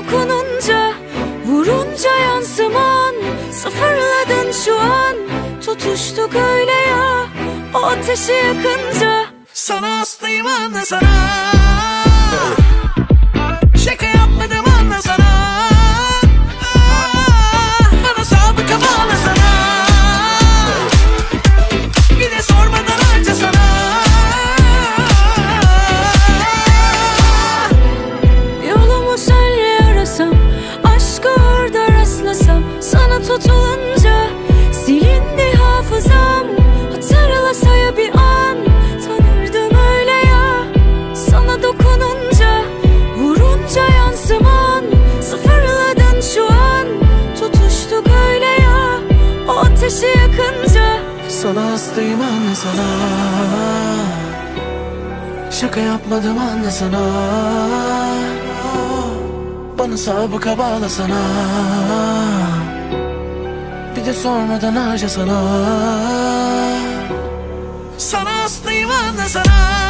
dokununca Vurunca yansıman Sıfırladın şu an. Tutuştuk öyle ya O ateşi yakınca. Sana hastayım anla sana ateşi yakınca Sana hastayım anla sana. Şaka yapmadım anla sana. Bana sabıka bağla sana Bir de sormadan harca sana Sana hastayım anla sana